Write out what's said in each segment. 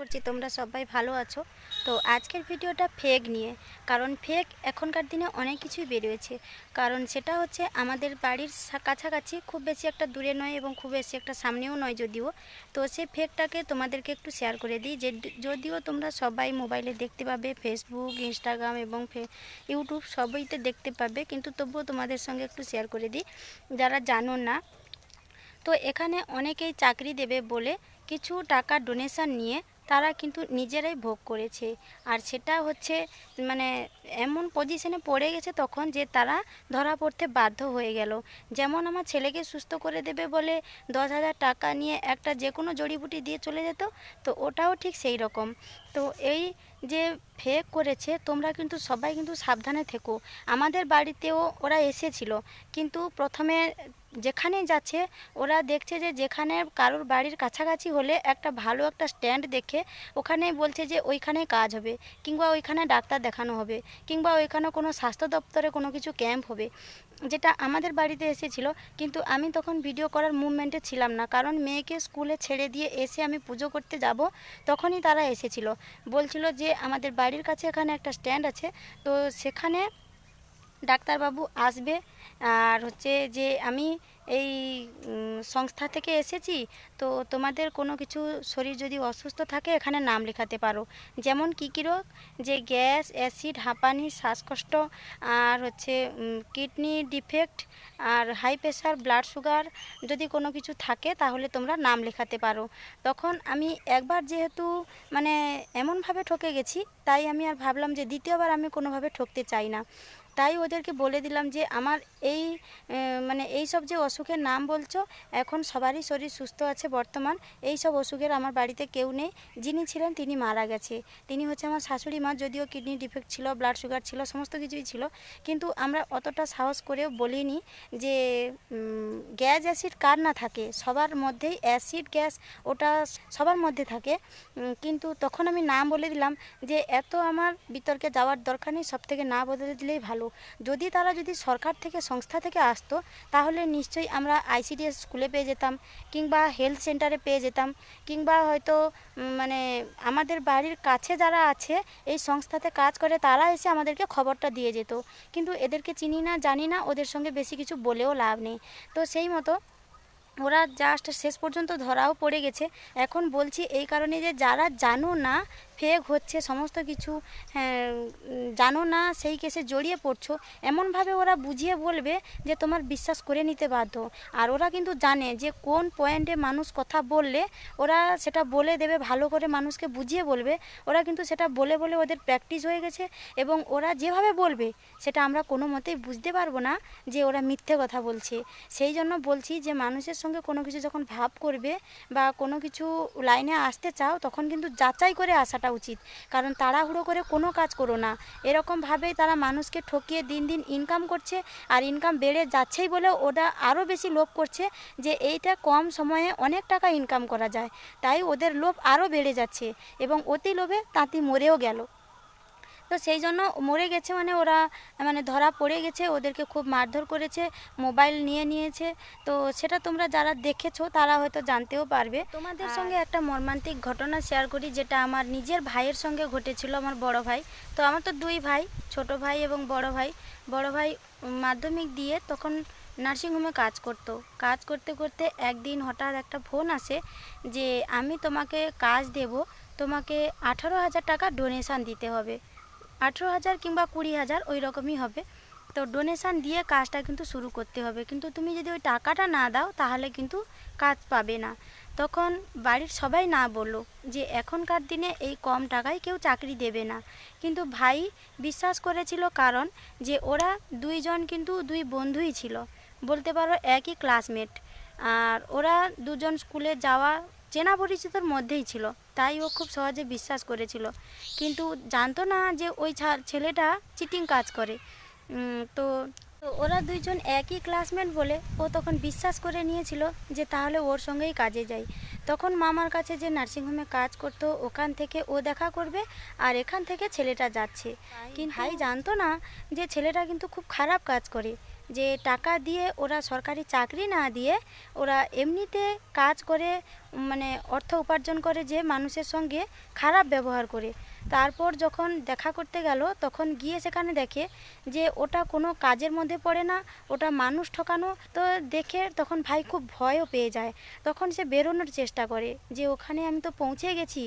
করছি, তোমরা সবাই ভালো আছো। তো আজকের ভিডিওটা ফেক নিয়ে, কারণ ফেক এখনকার দিনে অনেক কিছুই বেরিয়েছে। কারণ সেটা হচ্ছে আমাদের বাড়ির কাছাকাছি খুব বেশি একটা দূরে নয় এবং খুব বেশি একটা সামনেও নয় যদিও। তো সেই ফেকটাকে তোমাদেরকে একটু শেয়ার করে দিই, যে যদিও তোমরা সবাই মোবাইলে দেখতে পাবে ফেসবুক ইনস্টাগ্রাম এবং ইউটিউব সবইতে দেখতে পাবে, কিন্তু তবুও তোমাদের সঙ্গে একটু শেয়ার করে দিই, যারা জানো না। তো এখানে অনেকেই চাকরি দেবে বলে কিছু টাকা ডোনেশন নিয়ে তারা কিন্তু নিজেরাই ভোগ করেছে। আর সেটা হচ্ছে মানে এমন পজিশনে পড়ে গেছে তখন যে তারা ধরা পড়তে বাধ্য হয়ে গেল। যেমন আমার ছেলেকে সুস্থ করে দেবে বলে দশ হাজার টাকা নিয়ে একটা যে কোনো জড়িবুটি দিয়ে চলে যেত, তো ওটাও ঠিক সেই রকম। তো এই যে ফেক করেছে, তোমরা কিন্তু সবাই কিন্তু সাবধানে থেকো। আমাদের বাড়িতেও ওরা এসেছিল, কিন্তু প্রথমে যেখানে যাচ্ছে, ওরা দেখছে যে যেখানে কারোর বাড়ির কাছাকাছি হলে একটা ভালো একটা স্ট্যান্ড দেখে ওখানে বলছে যে ওইখানে কাজ হবে কিংবা ওইখানে ডাক্তার দেখানো হবে কিংবা ওইখানে কোনো স্বাস্থ্য দপ্তরে কোনো কিছু ক্যাম্প হবে। যেটা আমাদের বাড়িতে এসেছিল, কিন্তু আমি তখন ভিডিও করার মুভমেন্টে ছিলাম না, কারণ মেয়েকে স্কুলে ছেড়ে দিয়ে এসে আমি পুজো করতে যাব তখনই তারা এসেছিল। বলছিল যে আমাদের বাড়ির কাছে এখানে একটা স্ট্যান্ড আছে, তো সেখানে ডাক্তারবাবু আসবে আর হচ্ছে যে আমি এই সংস্থা থেকে এসেছি, তো তোমাদের কোনো কিছু শরীর যদি অসুস্থ থাকে এখানে নাম লেখাতে পারো। যেমন কী কী রোগ যে গ্যাস, অ্যাসিড, হাঁপানি, শ্বাসকষ্ট, আর হচ্ছে কিডনি ডিফেক্ট, আর হাই প্রেশার ব্লাড সুগার যদি কোনো কিছু থাকে তাহলে তোমরা নাম লেখাতে পারো। তখন আমি একবার যেহেতু মানে এমনভাবে ঠকে গেছি, তাই আমি আর ভাবলাম যে দ্বিতীয়বার আমি কোনোভাবে ঠকতে চাই না। তাই ওদেরকে বলে দিলাম যে আমার এই মানে এই সব যে অসুখের নাম বলছো, এখন সবারই শরীর সুস্থ আছে বর্তমান। এই সব অসুখের আমার বাড়িতে কেউ নেই। যিনি ছিলেন তিনি মারা গেছে। তিনি হচ্ছে আমার শাশুড়ি মা, যদিও কিডনি ডিফেক্ট ছিল, ব্লাড সুগার ছিল, সমস্ত কিছুই ছিল। কিন্তু আমরা অতটা সাহস করেও বলিনি যে গ্যাস অ্যাসিড কার না থাকে। সবার মধ্যেই অ্যাসিড গ্যাস ওটা সবার মধ্যে থাকে। কিন্তু তখন আমি নাম বলে দিলাম যে, এত আমার বিতর্কে যাওয়ার দরকার নেই সব থেকে না বদলে দিলেই ভালো। যদি তারা যদি সরকার থেকে সংস্থা থেকে আসতো, তাহলে নিশ্চয়ই আমরা আইসিডিএস স্কুলে পেয়ে যেতাম, কিংবা হেলথ সেন্টারে পেয়ে যেতাম, কিংবা হয়তো মানে আমাদের বাড়ির কাছে যারা আছে, এই সংস্থাতে কাজ করে, তারা এসে আমাদেরকে খবরটা দিয়ে যেত। কিন্তু এদেরকে চিনি না, জানি না, ওদের সঙ্গে বেশি কিছু বলেও লাভ নেই। তো সেই মতো ওরা জাস্ট শেষ পর্যন্ত ধরাও পড়ে গেছে। এখন বলছি এই কারণে যে যারা জানো না ফেক হচ্ছে সমস্ত কিছু হ্যাঁ, জানো না সেই কেসে জড়িয়ে পড়ছো এমনভাবে ওরা বুঝিয়ে বলবে যে তোমার বিশ্বাস করে নিতে বাধ্য। আর ওরা কিন্তু জানে যে কোন পয়েন্টে মানুষ কথা বললে ওরা সেটা বলে দেবে ভালো করে মানুষকে বুঝিয়ে বলবে। ওরা কিন্তু সেটা বলে বলে ওদের প্র্যাকটিস হয়ে গেছে এবং ওরা যেভাবে বলবে সেটা আমরা কোনো মতেই বুঝতে পারব না যে ওরা মিথ্যে কথা বলছে। সেই জন্য বলছি যে মানুষের সঙ্গে কোনো কিছু যখন ভাব করবে বা কোনো কিছু লাইনে আসতে চাও, তখন কিন্তু যাচাই করে আসাটা উচিত। কারণ তাড়াহুড়ো করে কোনো কাজ করো না। এরকমভাবেই তারা মানুষকে ঠকিয়ে দিন দিন ইনকাম করছে আর ইনকাম বেড়ে যাচ্ছেই বলে ওরা আরও বেশি লোভ করছে যে এইটা কম সময়ে অনেক টাকা ইনকাম করা যায়। তাই ওদের লোভ আরও বেড়ে যাচ্ছে এবং অতি লোভে তাঁতি মরেও গেল। তো সেই জন্য মরে গেছে মানে ওরা মানে ধরা পড়ে গেছে ওদেরকে খুব মারধর করেছে মোবাইল নিয়ে নিয়েছে। তো সেটা তোমরা যারা দেখেছ তারা হয়তো জানতেও পারবে। তোমাদের সঙ্গে একটা মর্মান্তিক ঘটনা শেয়ার করি যেটা আমার নিজের ভাইয়ের সঙ্গে ঘটেছিল আমার বড় ভাই। তো আমার তো দুই ভাই ছোট ভাই এবং বড় ভাই। বড় ভাই মাধ্যমিক দিয়ে তখন নার্সিংহোমে কাজ করত। কাজ করতে করতে একদিন হঠাৎ একটা ফোন আসে যে আমি তোমাকে কাজ দেব তোমাকে আঠারো হাজার টাকা ডোনেশান দিতে হবে। আঠেরো হাজার কিংবা কুড়ি হাজার ওই রকমই হবে। তো ডোনেশান দিয়ে কাজটা কিন্তু শুরু করতে হবে। কিন্তু তুমি যদি ওই টাকাটা না দাও, তাহলে কিন্তু কাজ পাবে না। তখন বাড়ির সবাই না বলল যে, এখনকার দিনে এই কম টাকায় কেউ চাকরি দেবে না। কিন্তু ভাই বিশ্বাস করেছিল কারণ যে, ওরা দুইজন কিন্তু দুই বন্ধুই ছিল। বলতে পারো একই ক্লাসমেট আর ওরা দুজন স্কুলে যাওয়া চেনা পরিচিতর মধ্যেই ছিল। তাই ও খুব সহজে বিশ্বাস করেছিল। কিন্তু জানতো না যে ওই ছেলেটা চিটিং কাজ করে। তো তো ওরা দুইজন একই ক্লাসমেট বলে ও তখন বিশ্বাস করে নিয়েছিল যে তাহলে ওর সঙ্গেই কাজে যাই। তখন মামার কাছে যে নার্সিংহোমে কাজ করতো ওখান থেকে ও দেখা করবে আর এখান থেকে ছেলেটা যাচ্ছে। কিন্তু ভাই জানতো না যে ছেলেটা কিন্তু খুব খারাপ কাজ করে। যে টাকা দিয়ে ওরা সরকারি চাকরি না দিয়ে ওরা এমনিতে কাজ করে মানে অর্থ উপার্জন করে যে মানুষের সঙ্গে খারাপ ব্যবহার করে। তারপর যখন দেখা করতে গেল, তখন গিয়ে সেখানে দেখে যে ওটা কোনো কাজের মধ্যে পড়ে না, ওটা মানুষ ঠকানো। তো দেখে তখন ভাই খুব ভয়ও পেয়ে যায়। তখন সে বেরোনোর চেষ্টা করে যে ওখানে আমি তো পৌঁছে গেছি।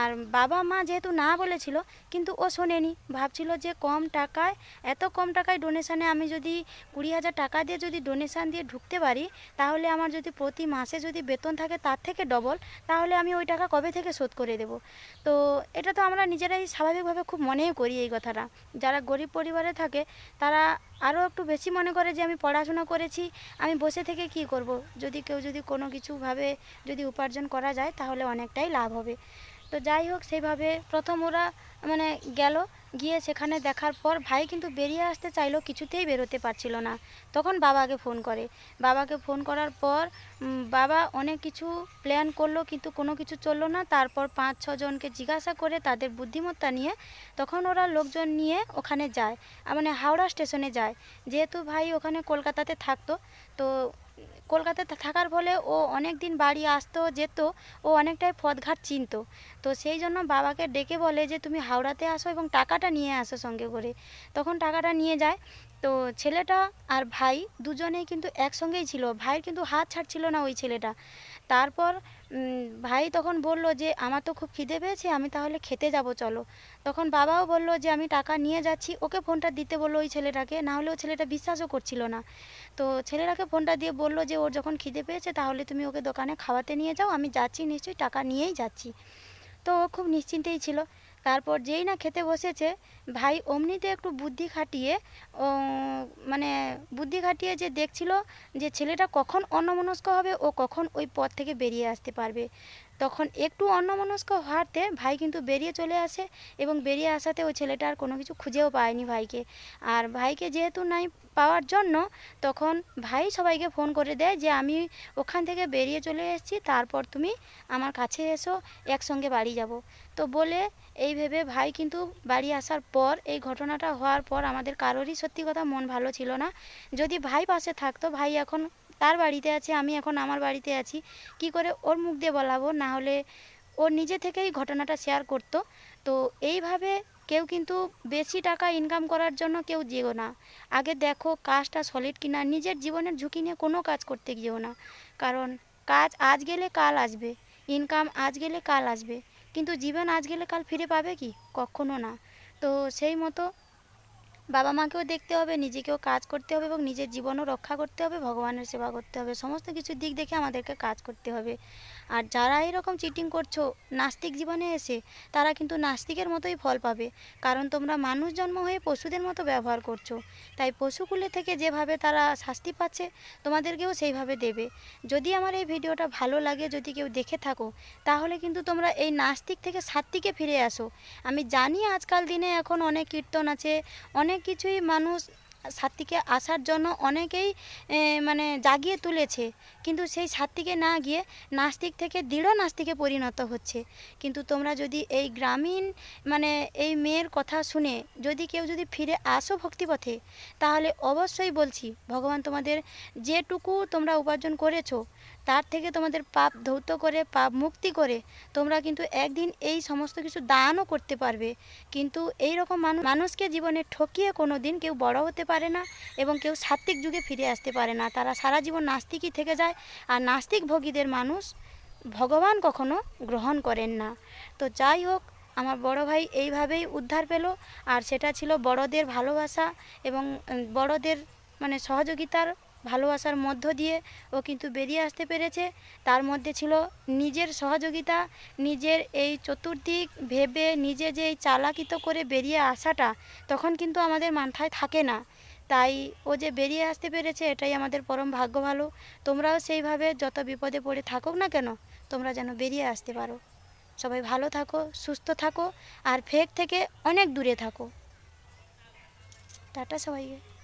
আর বাবা মা যেহেতু না বলেছিল, কিন্তু ও শোনেনি। ভাবছিল যে কম টাকায়, এত কম টাকায় ডোনেশানে আমি যদি কুড়ি হাজার টাকা দিয়ে যদি ডোনেশান দিয়ে ঢুকতে পারি, তাহলে আমার যদি প্রতি মাসে যদি বেতন থাকে তার থেকে ডবল তাহলে আমি ওই টাকা কবে থেকে শোধ করে দেব? তো এটা তো আমরা নিজেরাই স্বাভাবিকভাবে খুব মনেই করি এই কথাটা। যারা গরিব পরিবারে থাকে, তারা আরও একটু বেশি মনে করে যে, আমি পড়াশোনা করেছি, আমি বসে থেকে কি করব? যদি কেউ যদি কোনো কিছুভাবে যদি উপার্জন করা যায়, তাহলে অনেকটাই লাভ হবে। তো যাই হোক, সেইভাবে প্রথম ওরা মানে গেল, গিয়ে সেখানে দেখার পর ভাই কিন্তু বেরিয়ে আসতে চাইলো, কিছুতেই বেরোতে পারছিল না। তখন বাবাকে ফোন করে। বাবাকে ফোন করার পর বাবা অনেক কিছু প্ল্যান করল, কিন্তু কোনো কিছু চলল না। তারপর পাঁচ ছজনকে জিজ্ঞাসা করে তাদের বুদ্ধিমত্তা নিয়ে, তখন ওরা লোকজন নিয়ে ওখানে যায়। মানে হাওড়া স্টেশনে যায়। যেহেতু ভাই ওখানে কলকাতাতে থাকতো, তো কলকাতাতে থাকার ফলে ও অনেক দিন বাড়ি আসতো, যেত, ও অনেকটাই পথঘাট চিনত। তো সেই জন্য বাবাকে ডেকে বলে যে, তুমি হাওড়াতে আসো এবং টাকাটা নিয়ে আসো সঙ্গে করে। তখন টাকাটা নিয়ে যায়। তো ছেলেটা আর ভাই দুজনেই কিন্তু একসঙ্গেই ছিল। ভাইয়ের কিন্তু হাত ছাড়ছিল না ওই ছেলেটা। তারপর ভাই তখন বলল যে, আমার তো খুব খিদে পেয়েছে, আমি তাহলে খেতে যাব, চলো। তখন বাবাও বলল যে, আমি টাকা নিয়ে যাচ্ছি। ওকে ফোনটা দিতে বলল ওই ছেলেটাকে, না হলে ও ছেলেটা বিশ্বাসও করছিল না। তো ছেলেটাকে ফোনটা দিয়ে বলল যে, ওর যখন খিদে পেয়েছে, তাহলে তুমি ওকে দোকানে খাওয়াতে নিয়ে যাও, আমি যাচ্ছি, নিশ্চয়ই টাকা নিয়েই যাচ্ছি। তো ও খুব নিশ্চিন্তেই ছিল। তারপর যেই না খেতে বসেছে ভাই অমনিতে একটু বুদ্ধি খাটিয়ে, ও মানে বুদ্ধি খাটিয়ে যে দেখছিল যে ছেলেটা কখন অন্যমনস্ক হবে, ও কখন ওই পথ থেকে বেরিয়ে আসতে পারবে। তখন একটু অন্যমনস্ক হওয়াতে ভাই কিন্তু বেরিয়ে চলে আসে এবং বেরিয়ে আসাতে ওই ছেলেটা আর কোনো কিছু খুঁজেও পায়নি ভাইকে। আর ভাইকে যেহেতু নাই পাওয়ার জন্য, তখন ভাই সবাইকে ফোন করে দেয় যে, আমি ওখান থেকে বেরিয়ে চলে এসেছি, তারপর তুমি আমার কাছে এসো, একসঙ্গে বাড়ি যাব। তো বলে এই ভেবে ভাই কিন্তু বাড়ি আসার পর, এই ঘটনাটা হওয়ার পর আমাদের কারোরই সত্যি কথা মন ভালো ছিল না। যদি ভাই পাশে থাকতো, ভাই এখন তার বাড়িতে আছে, আমি এখন আমার বাড়িতে আছি, কি করে ওর মুখ দিয়ে বলাবো? না হলে ও নিজে থেকেই ঘটনাটা শেয়ার করতো। তো এইভাবে কেউ কিন্তু বেশি টাকা ইনকাম করার জন্য কেউ যেও না। আগে দেখো, কাজটা সলিড কিনা, নিজের জীবনের ঝুঁকি নিয়ে কোনো কাজ করতে গিয়েও না। কারণ কাজ আজ গেলে কাল আসবে ইনকাম আজ গেলে কাল আসবে। কিন্তু জীবন আজ গেলে কাল ফিরে পাবে কি? কখনো না। তো সেই মতো বাবা মাকেও দেখতে হবে, নিজেকেও কাজ করতে হবে এবং নিজের জীবনও রক্ষা করতে হবে, ভগবানের সেবা করতে হবে। সমস্ত কিছু দিক দেখে আমাদেরকে কাজ করতে হবে। আর যারা এরকম চিটিং করছ, নাস্তিক জীবনে এসে, তারা কিন্তু নাস্তিকের মতোই ফল পাবে। কারণ তোমরা মানুষ জন্ম হয়ে পশুদের মতো ব্যবহার করছ। তাই পশুকুলে থেকে যেভাবে তারা শাস্তি পাচ্ছে, তোমাদেরকেও সেইভাবে দেবে। যদি আমার এই ভিডিওটা ভালো লাগে, যদি কেউ দেখে থাকো, তাহলে কিন্তু তোমরা এই নাস্তিক থেকে সাত্বিকে ফিরে আসো। আমি জানি আজকাল দিনে এখন অনেক কীর্তন আছে, অনেক কিছুই মানুষ সাত্বিকে আসার জন্য অনেকেই মানে জাগিয়ে তুলেছে। কিন্তু সেই সাত্বিকে না গিয়ে নাস্তিক থেকে দৃঢ় নাস্তিকে পরিণত হচ্ছে। কিন্তু তোমরা যদি এই গ্রামীণ মানে এই মেয়ের কথা শুনে যদি কেউ যদি ফিরে আসো ভক্তিপথে, তাহলে অবশ্যই বলছি, ভগবান তোমাদের যেটুকু তোমরা উপার্জন করেছ তার থেকে তোমাদের পাপ ধৌত করে, পাপ মুক্তি করে তোমরা কিন্তু একদিন এই সমস্ত কিছু দানও করতে পারবে। কিন্তু এই রকম মানুষকে জীবনে ঠকিয়ে কোনো দিন কেউ বড় হতে পারে না এবং কেউ সাত্ত্বিক যুগে ফিরে আসতে পারে না। তারা সারা জীবন নাস্তিকই থেকে যায় আর নাস্তিক ভোগীদের মানুষ ভগবান কখনো গ্রহণ করেন না। তো যাই হোক, আমার বড় ভাই এইভাবেই উদ্ধার পেল আর সেটা ছিল বড়দের ভালোবাসা এবং বড়দের মানে সহযোগিতার ভালোবাসার মধ্য দিয়ে ও কিন্তু বেরিয়ে আসতে পেরেছে। তার মধ্যে ছিল নিজের সহযোগিতা, নিজের এই চতুর্দিক ভেবে নিজে যে এই চালাকিত করে বেরিয়ে আসাটা তখন কিন্তু আমাদের মাথায় থাকে না। তাই ও যে বেরিয়ে আসতে পেরেছে এটাই আমাদের পরম ভাগ্য ভালো। তোমরাও সেইভাবে যত বিপদে পড়ে থাকুক না কেন, তোমরা যেন বেরিয়ে আসতে পারো। সবাই ভালো থাকো, সুস্থ থাকো, আর ফেক থেকে অনেক দূরে থাকো। টাটা সবাইকে।